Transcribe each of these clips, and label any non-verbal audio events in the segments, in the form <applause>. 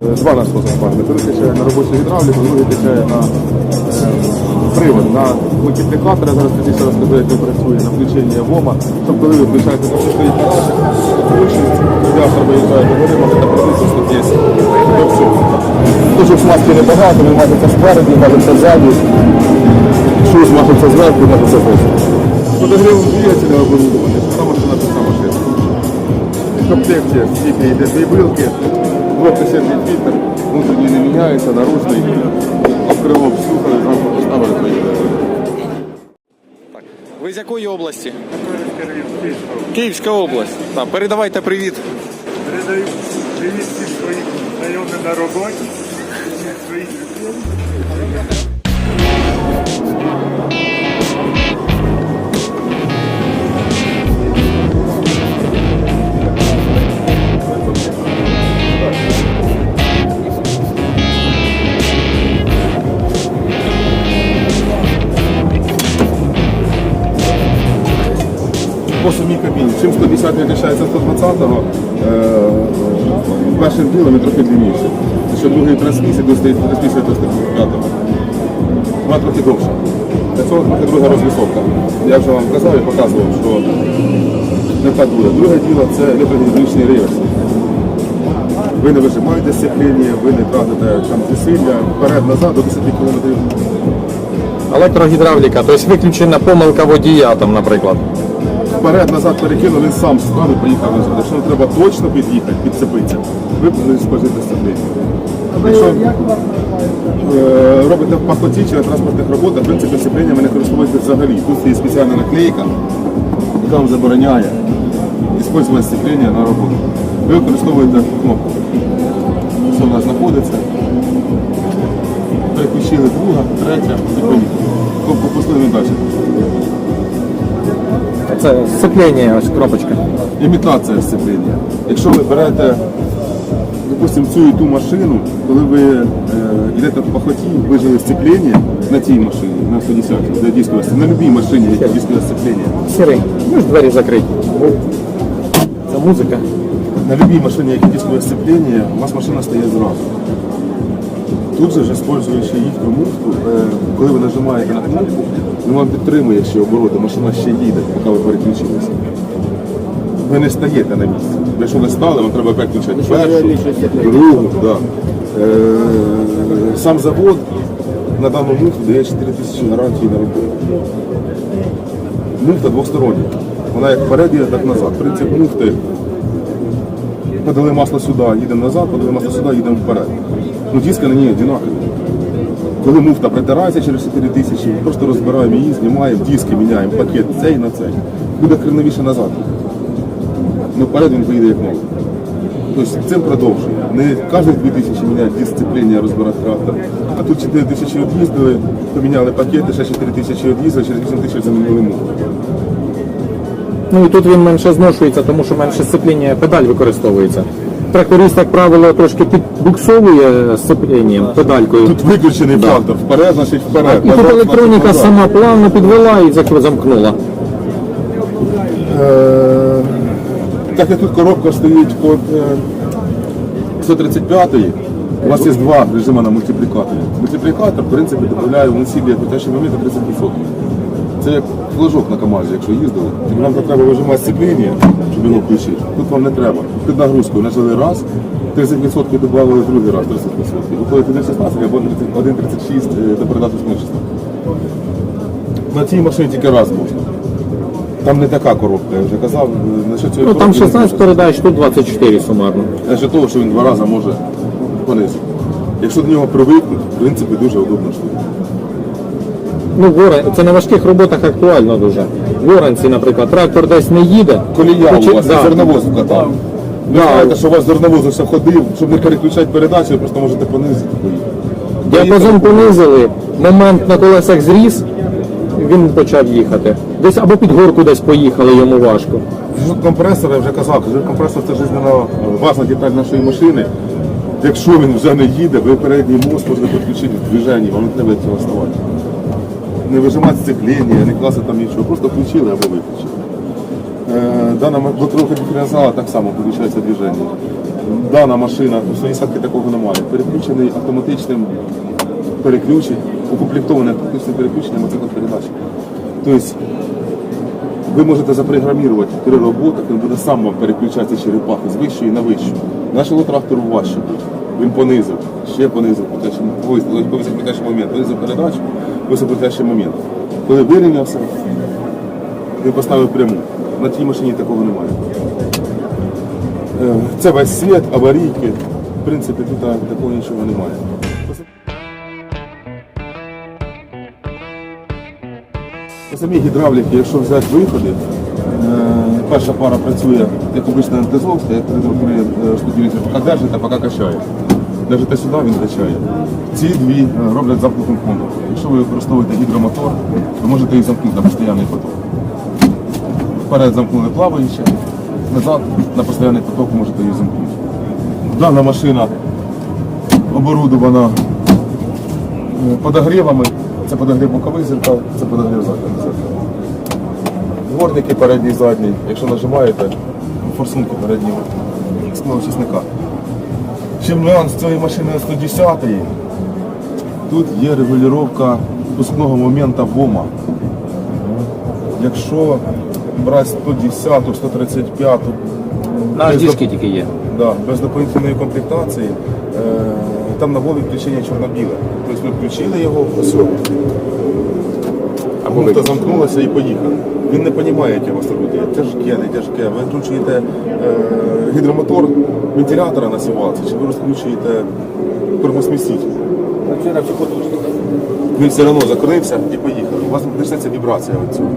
Два нас позапарни. Перший качає на робочу гідравліку, другий качає на привод, на мультиплікатор. Я зараз пізніше розкажу, як він працює, на включенні ВОМа. Щоб коли ви включаєте на що стоїть наших, вище автор виїжджає до гори, може напрямитися, тут є. Дуже смазки небагато, він мажеться спереді, мажеться ззаду, щось мажеться зверху, мажеться зверху. Подогрів двигателя оборудований, що там машина, то сама машина. Щоб тих, тільки йде дві билки, 250 вітер, внутрішній не міняється, наружний, обкрило обслухали, зранку поставили поїхали. Ви з якої області? Київська область. Так, передавайте привіт. Передаю привіт всім своїм знайомим на роботі, всім своїм. Друзям. По самій кабіні. Чим 110 відрізняється 120-го, е, першим ділом він трохи длинніший. Це що другий трансмісія до 135 до 135-го. Вона трохи довша. Для цього трохи друга розвисовка. Я вже вам казав і показував, що не так буде. Друге діло це електрогідравлічний реверс. Ви не вижимаєте сцепління, ви не тратите там зусилля, вперед-назад до 10 км. Електрогідравліка, тобто виключена помилка водія, там, наприклад. Вперед-назад перекинув, він сам став і поїхав назад. Якщо вам треба точно під'їхати, підцепитися, ви повинні спожити сцепління. Якщо е, робите в пахоті чи на транспортних роботах, в принципі, сцепління ви не користуєтесь взагалі. Тут є спеціальна наклейка, яка вам забороняє використовувати сцепління на роботу. Ви використовуєте кнопку. Що у нас знаходиться. Переключили друга, третя і поїхали. Кнопку пустили і далі. Це сцеплення, ось кнопочка. імітація сцепління. Якщо ви берете, допустимо, цю і ту машину, коли ви е, йдете по пахоті, вижили сцепління на цій машині, на 110 для дискове, на будь-якій машині, яке дискове сцепління, Сірий, ну ж двері закриті. Це музика. на будь-якій машині, яке дискове сцепління, у вас машина стає зразу. Тут же, ж, используючи їхню муфту, е, коли ви нажимаєте на кнопку, він вам підтримує ще обороти, машина ще їде, поки ви переключилися. Ви не стаєте на місці. Якщо ви стали, вам треба опять включати першу, другу. Да. Е, сам завод на дану муфту дає 4 тисячі гарантії на роботу. Муфта двостороння. Вона як вперед їде, так назад. Принцип муфти подали масло сюди, їдемо назад, подали масло сюди, їдемо вперед. Ну диски на ній однакові. Коли муфта притирається через 4 тисячі, просто розбираємо її, знімаємо, диски міняємо, пакет цей на цей. Буде креновіше назад. Ну вперед він поїде як новий. Тобто цим продовжує. Не кожні 2 тисячі міняють дисципління, розбирати трактор. А тут 4 тисячі від'їздили, поміняли пакети, ще 4 тисячі від'їздили, через 8 тисяч замінили муфту. Ну і тут він менше зношується, тому що менше сцепління педаль використовується. Тракторист, як правило, трошки підбуксовує сцепленням, педалькою. Тут виключений фактор. Вперед, значить вперед. І тут назад, електроніка назад. сама плавно підвела і зак- замкнула. Е, Так як тут коробка стоїть під е, 135 у вас є два режими на мультиплікаторі. Мультиплікатор, в принципі, додає в носібі крутящий момент на 30%. Це як флажок на КАМАЗі, якщо їздили. Тобі нам треба вижимати сцепління, щоб його включити. Тут вам не треба. Під нагрузкою нажали раз, 30% додали другий раз 30%. Виходить 1,16 або 30 1,36 е, до передачі смачності. На цій машині тільки раз можна. Там не така коробка, я вже казав. е, Насчет цієї Ну там 16 дуже. передач, тут 24 сумарно. Лише того, що він два рази може понизити. Якщо до нього привикнуть, в принципі, дуже удобна штука. Ну, в це на важких роботах актуально дуже. В Оранці, наприклад, трактор десь не їде. Колія Хоче- у вас да. зерновоз катав. Ви Да. знаєте, що у вас зерновоз все ходив, щоб не переключати передачу, ви просто можете понизити. Діапазон понизили, момент на колесах зріс, він почав їхати. Десь або під горку десь поїхали, йому важко. Жут компресор, я вже казав, жут компресор це жизненно важна деталь нашої машини. Якщо він вже не їде, ви передній мост можете підключити в движенні, вам не треба цього ставати. Не вижимати сцепління, не класти там нічого, просто включили або виключили. Е, Дана блокировка диференціала так само включається движення. дана машина, у 110 такого немає. Переключений автоматичним переключенням, укомплектований автоматичним переключенням передач. Тобто ви можете запрограмувати при роботах, він буде сам вам переключатися черепахи з вищої на вищу. Нашого трактору важче буде. Він понизив, ще понизив повисив момент, понизив передачу, висив крутящий момент. Коли вирівнявся, він поставив пряму. На тій машині такого немає. Е, Це весь світ, аварійки. В принципі, тут такого нічого немає. По самій гідравліки, якщо взяти виходи, е, перша пара працює як обична антизовська, як при при штукіліці, поки держите, поки качає. Держите сюди, він качає. Ці дві е, роблять замкнутим фондом. Якщо ви використовуєте гідромотор, ви можете їх замкнути на постійний поток. Вперед замкнули плаваюче, назад на постійний поток можете її замкнути. Дана машина оборудована е, подогрівами. Це подогрів бокових зеркал, це подогрів задніх зеркал. Дворники передній задній, якщо нажимаєте, форсунки передні скло чесника. Чим нюанс цієї машини 110 тут є регулювання пускного моменту ВОМа. Якщо брати 110, 135, На без дискі тільки є. Да, без дополнительної комплектації е, там на волі включення чорно-біле. Тобто ви включили його, все. Або Муфта замкнулася і поїхали. Він не розуміє, як його робити. Тяжке, не тяжке. Ви включуєте е, гідромотор вентилятора на сівалці, чи ви розкручуєте турбосміситель. Він все одно закрився і поїхав. У вас почнеться вібрація від цього.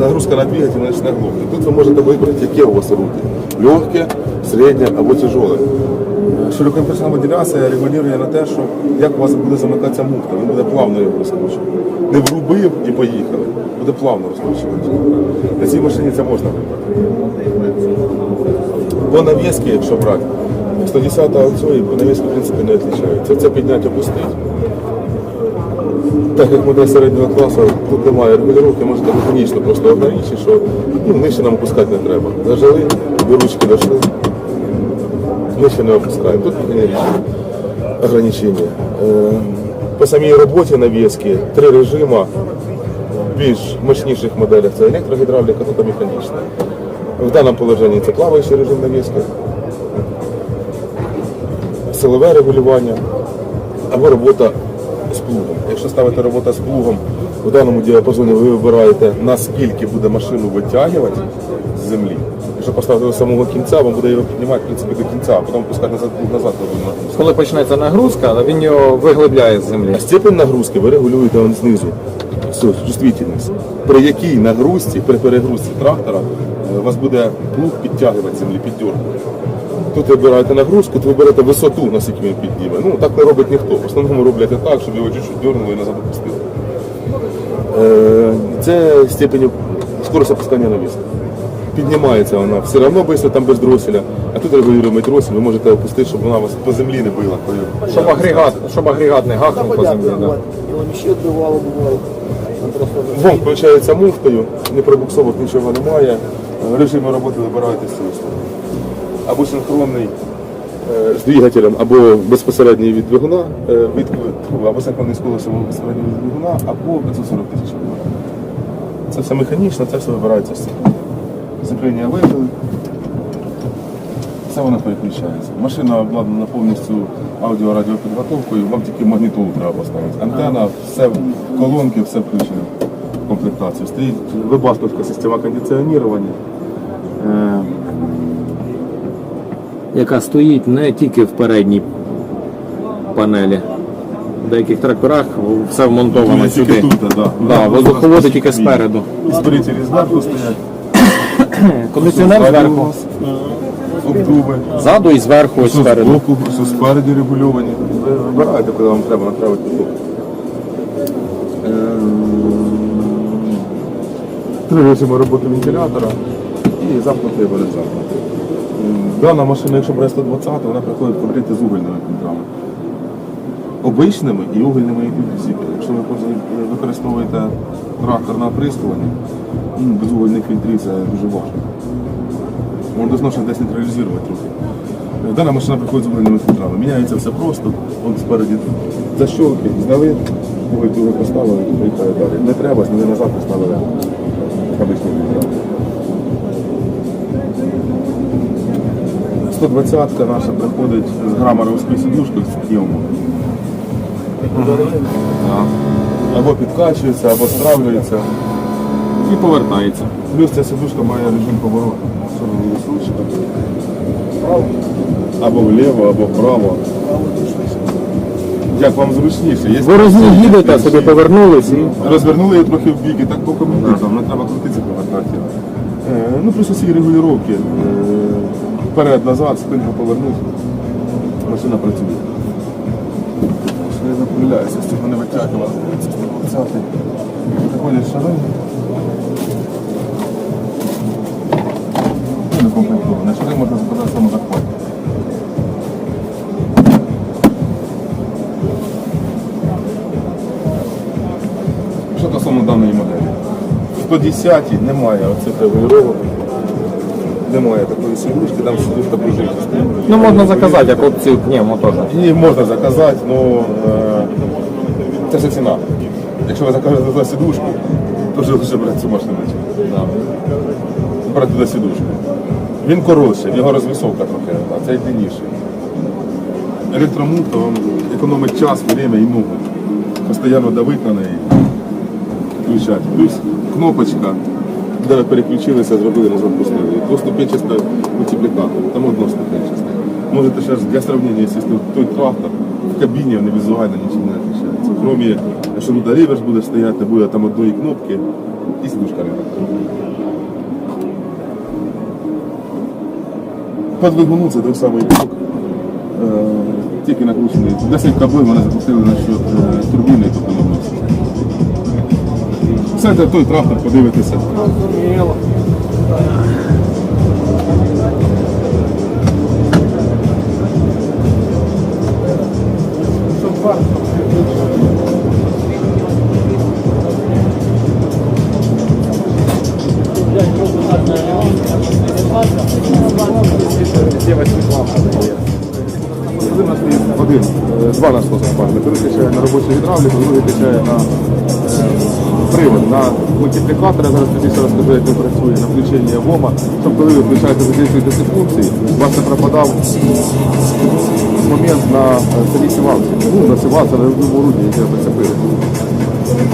Нагрузка на двигатель почне глохнути. Тут ви можете вибрати, яке у вас руки. Легке, середнє або тяжеле. Широкоімпульсна модуляція регулює на те, що як у вас буде замикатися муфта, він буде плавно його розкручувати. Не врубив і поїхали. Буде плавно розкручувати. На цій машині це можна вибрати. По навіски, якщо брати, 110 цієї по навіску в принципі не відрізняється. Це підняття опустить. Так як модель середнього класу тут немає регулювання, можете механічно просто ограничити, що ну, нижче нам опускати не треба. Зажали, до ручки дошли, нижче не опускаємо. Тут ограничення. Е, По самій роботі навіски три режима. Більш мощніших моделях це електрогідравліка, тут механічна. В даному положенні це плаваючий режим навіски, силове регулювання або робота Якщо ставите робота з плугом, в даному діапазоні ви вибираєте, наскільки буде машину витягувати з землі. Якщо поставити до самого кінця, вам буде його піднімати в принципі, до кінця, а потім пускати назад, назад на нагрузку. Коли почнеться нагрузка, він його виглибляє з землі. Степень нагрузки ви регулюєте вон знизу. Чувствительність. При якій нагрузці, при перегрузці трактора е, у вас буде плуг підтягувати землі, піддергувати. Тут ви вибираєте нагрузку, то ви берете висоту, наскільки він підніме. Ну, так не робить ніхто. В основному роблять так, щоб його чуть-чуть дернули і назад опустили. Е, Це степень скорость опускання навіски. Піднімається вона все одно швидко там без дроселя, а тут регулюємо дросіль, ви можете опустити, щоб вона вас по землі не била. Щоб агрегат, щоб агрегат не гахнув по землі. Да. Вон включається муфтою, не пробуксовок нічого немає. Режими роботи вибираєте з цього. Або синхронний е, з двигателем, або безпосередній від двигуна, е, від, або синхронний з колесом безпосередньо від двигуна, або 540 тисяч км. Це все механічно, це все вибирається з цього. Зіплення вивели. Все воно переключається. Машина обладнана повністю аудіо-радіопідготовкою, вам тільки магнітолу треба поставити. Антенна, все, колонки, все включено в комплектацію. Стоїть вебастовська система кондиціонування. Яка стоїть не тільки в передній панелі. В деяких тракторах все вмонтовано сюди. тут, да. Да, воздуховоди тільки спереду. І зберітелі зверху стоять. <coughs> Кондиціонер зверху. нас Обдуви. Ззаду і зверху ось спереду. збоку, все спереді регульовані. Ви вибираєте, коли вам треба направити поток. Ем, Три режими роботи вентилятора і не замкнутий. Ем, Дана машина, якщо брати 120, вона приходить комплекті з угольними фільтрами. Обичними і угольними фільтрами. Якщо ви використовуєте трактор на оприскування, ну, без угольних фільтрів це дуже важко. Можна зношення десь нейтралізувати трохи. Дана машина приходить з обладнаними фільтрами. Міняється все просто. От спереді защолки, другий другий поставили далі. Не треба, зняли назад, поставили обичні фільтра. 120-ка наша приходить з грамаровською сидушкою з пневмом. Або підкачується, або стравлюється. І повертається. Плюс ця сидушка має режим повороту. Або вліво, або вправо. Як вам зручніше? Є Ви розні їдете, собі повернулись і Розвернули її трохи в бік і так по комунікам, не треба крутитися повертати. Е, ну плюс усі регулювання. Е, вперед, назад, спинку повернути. Машина працює. Що я не помиляюся, з цього не витягував. Це 120. Заходять шари. Ну, Не комплектовано. Шари можна закладати самозахват. Що стосовно даної моделі? В 110 немає оцих регулювання. Немає такої сидушки, там сидушка пружинчаста. ну можна заказати, як опцію пневмо теж. Її можна заказати, але е, це ж ціна. Якщо ви закажете за сидушку, то вже лише брати цю машину. Да. Брати туди сидушку. Він коротший, в нього розвісовка трохи, а цей длинніший. Електромут, то він економить час, время і ногу. Постоянно давить на неї, включати. Плюс кнопочка, де переключилися, зробили, не запустили. Двоступенчаста мультиплікатор, там одноступенчаста. Можете ще для сравнення, якщо той трактор в кабіні вони візуально нічим не відрізняються. Кроме, що тут реверс буде стояти, буде там одної кнопки і сидушка рядом. По це той самий блок, е, тільки накручений. 10 каблів вони запустили на счет е, турбіни, тобто не Все той трактор, подивитися. Один, е, два насоси спарили. Один качає на робочу гідравліку, другий качає на е, на мультиплікатора. Зараз тобі все розкажу, як він працює, на включення ВОМа, щоб коли ви включаєте до ці функції, у вас не пропадав момент на е, самій сівалці. Ну, на сівалці, на любому руді, яке ви прицепили.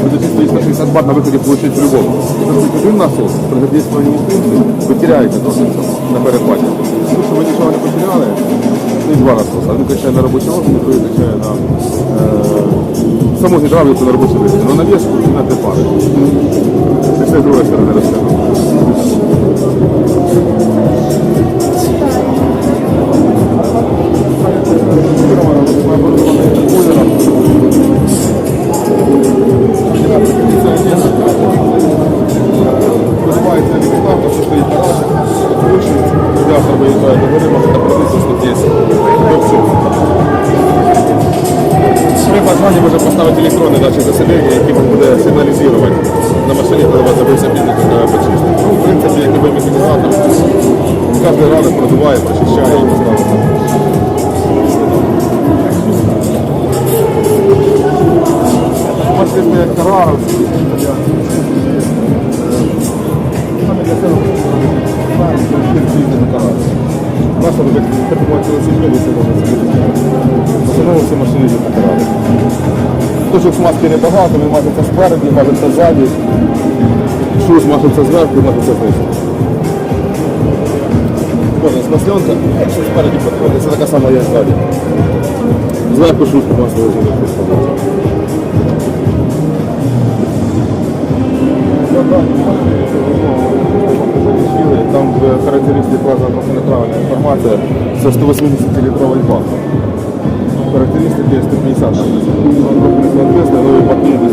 Буде стоїть на 60 бат на виході получить по-любому. Стоїть один насос, при задействуванні функції, ви теряєте досить на перехваті. Тому що ви нічого не потеряли, і два насоси. Один качає на робочий орган, другий качає на е, саму гідравліку на робочий вихід. Ну, навіску і на припари. Це друга сторона почистити. Ну, в принципі, як любий механізатор, кожен ранок продуває, прочищає і поставити. Машини як Караров, Наша буде перебувати на землі, це можна зробити. Основному всі машини є покарали. Точок смазки небагато, він мажеться спереді, мажеться ззаді. Шуз мажеться зверху, мажеться знизу. Кожна смасленка, що спереді підходить, це така сама є ззаді. Зверху шуз масло вже не Там в характеристиці вказана просто неправильна інформація. Це 180-літровий бак. Характеристики 150 там десь. Ну, трохи не соответствує, але баки десь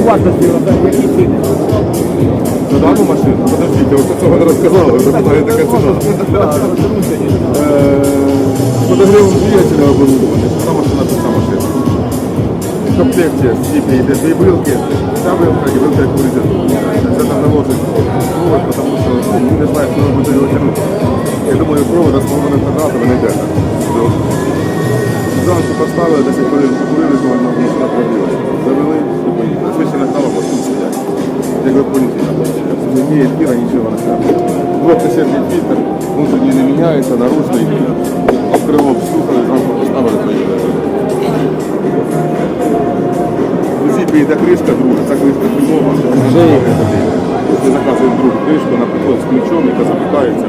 по вартості, які ціни? Дану машину? Подождите, ви цього не розказали, ви запитаєте, яка ціна. Е, Подогрів двигателя оборудовання, та машина та сама машина. В комплекті скільки йде дві вилки, ця вилка і вилка як вирізати. Це там наложить провод, тому що ну, не знаю, коли буде його тягнути. Я думаю, провода з повним квадратом не йде. Зранку поставили, 10 хвилин покурили, коли нам машина пробилася. Як ви поліції там Ні ефіра, нічого не треба. Двохтисячний фільтр, внутрішній не міняється, наружний. Крило встукали, зранку поставили, поїхали. В зіпі йде кришка друга, ця кришка фільмова. Вже є. Ми заказуємо другу кришку, наприклад, з ключом, яка запікається.